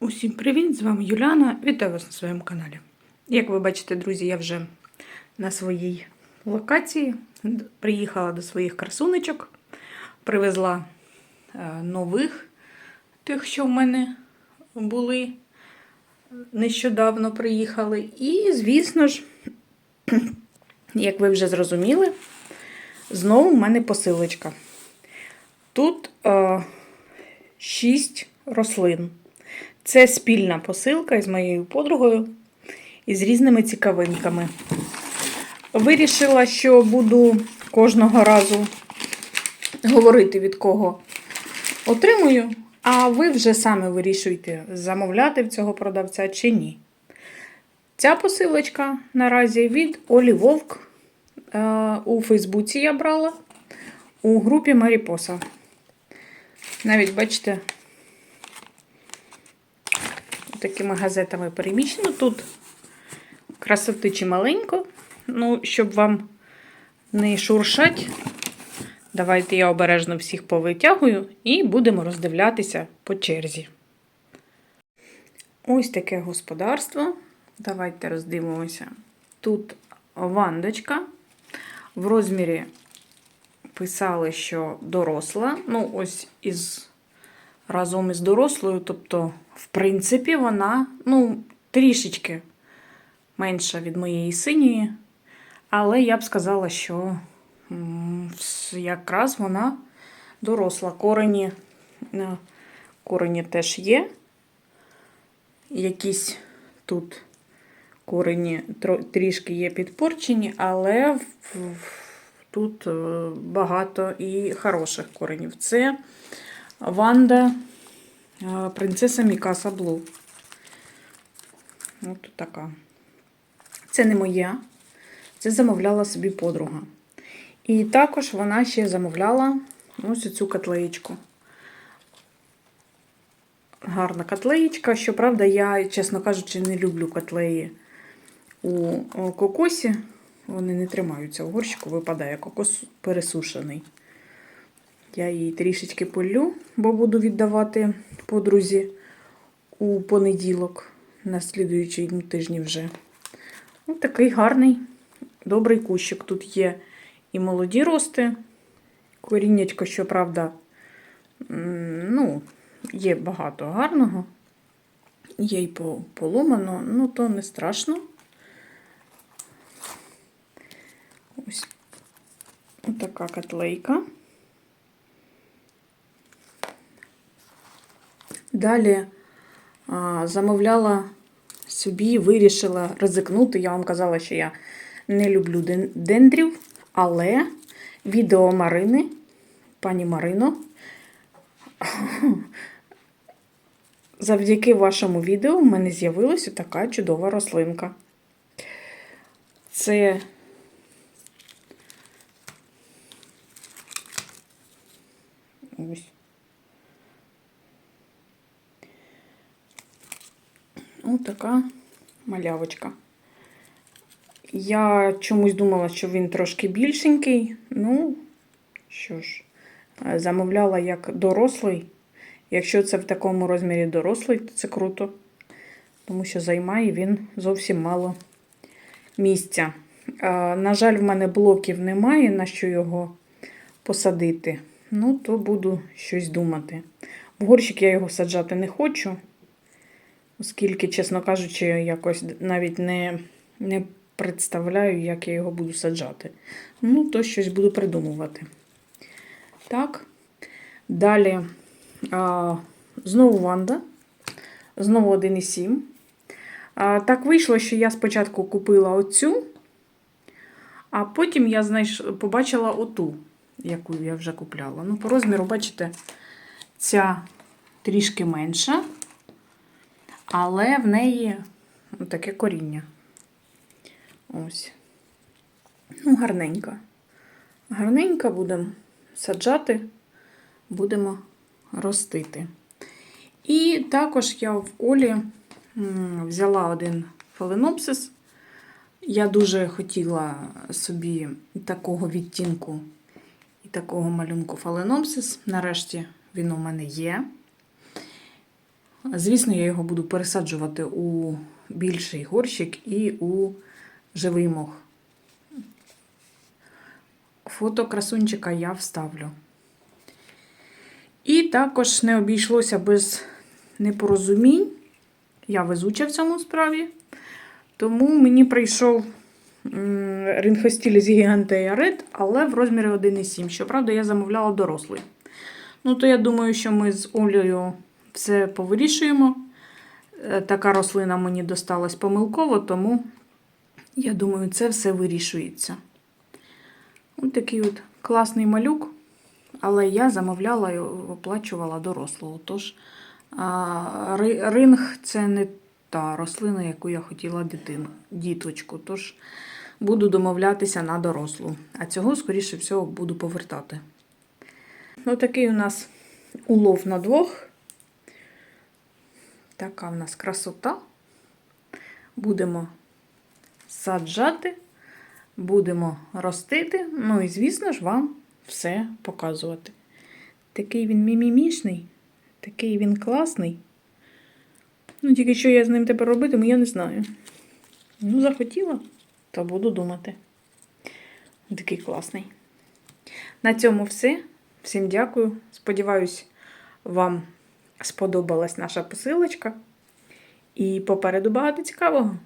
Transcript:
Усім привіт! З вами Юляна. Вітаю вас на своєму каналі. Як ви бачите, друзі, я вже на своїй локації приїхала до своїх красунечок, привезла е, нових тих, що в мене були нещодавно приїхали. І, звісно ж, як ви вже зрозуміли, знову в мене посилочка. Тут е, 6 рослин. Це спільна посилка із моєю подругою і з різними цікавинками. Вирішила, що буду кожного разу говорити, від кого отримую, а ви вже саме вирішуєте, замовляти в цього продавця чи ні. Ця посилочка наразі від Олі Вовк. Е, У Фейсбуці я брала у групі Маріпоса. Навіть, бачите, такими газетами переміщено. Тут красоти чималенько. Ну, щоб вам не шуршать, давайте я обережно всіх повитягую і будемо роздивлятися по черзі. Ось таке господарство. Давайте роздивимося. Тут вандочка. В розмірі писали, що доросла. Ну, ось із разом із дорослою, тобто, в принципі, вона ну, трішечки менша від моєї синьої. Але я б сказала, що якраз вона доросла. Корені, е, корені теж є. Якісь тут корені трішки є підпорчені, але тут е, багато і хороших коренів. Це Ванда, е, принцеса Мікаса Блу. Тут така. Це не моя, це замовляла собі подруга. І також вона ще замовляла ось цю котлеєчку. Гарна котлеєчка. Щоправда, я, чесно кажучи, не люблю котлеї у кокосі. Вони не тримаються в горщику, випадає кокос пересушений. Я її трішечки полю, бо буду віддавати подрузі у понеділок, на слідуючий тижні вже. Ось такий гарний, добрий кущик. Тут є і молоді рости. Коріннячко, щоправда, ну, є багато гарного. Є й по- поломано, ну то не страшно. Ось така котлейка. Далі замовляла собі, вирішила ризикнути. Я вам казала, що я не люблю дендрів, але відео Марини, пані Марино, завдяки вашому відео в мене з'явилася така чудова рослинка. Це ось. Ось така малявочка. Я чомусь думала, що він трошки більшенький. Ну, що ж, е, замовляла як дорослий. Якщо це в такому розмірі дорослий, то це круто. Тому що займає він зовсім мало місця. Е, На жаль, в мене блоків немає, на що його посадити. Ну, то буду щось думати. В горщик я його саджати не хочу. Оскільки, чесно кажучи, якось навіть не, не представляю, як я його буду саджати. Ну, то щось буду придумувати. Так. Далі а, знову Ванда. Знову 1,7. А, так вийшло, що я спочатку купила оцю, а потім я знайш... побачила оту, яку я вже купляла. Ну, по розміру, бачите, ця трішки менша. Але в неї таке коріння. Ось. Ну, гарненька. Гарненька будемо саджати, будемо ростити. І також я в Олі взяла один фаленопсис. Я дуже хотіла собі такого відтінку і такого малюнку фаленопсис. Нарешті він у мене є. Звісно, я його буду пересаджувати у більший горщик і у живий мох. Фото красунчика я вставлю. І також не обійшлося без непорозумінь. Я везуча в цьому справі. Тому мені прийшов м, з гігантея Red, але в розмірі 1,7. Щоправда, я замовляла дорослий. Ну, то я думаю, що ми з Олею все повирішуємо. Е, Така рослина мені досталась помилково, тому я думаю, це все вирішується. Ось такий от класний малюк, але я замовляла і оплачувала дорослого. Тож ринг це не та рослина, яку я хотіла дитину, діточку. Тож буду домовлятися на дорослу. А цього, скоріше всього, буду повертати. Ось такий у нас улов на двох. Така в нас красота. Будемо саджати, будемо ростити. Ну і, звісно ж, вам все показувати. Такий він мімімішний, такий він класний. Ну, тільки що я з ним тепер робитиму, я не знаю. Ну, захотіла, то буду думати. Такий класний. На цьому все. Всім дякую. Сподіваюсь, вам сподобалась наша посилочка. І попереду багато цікавого.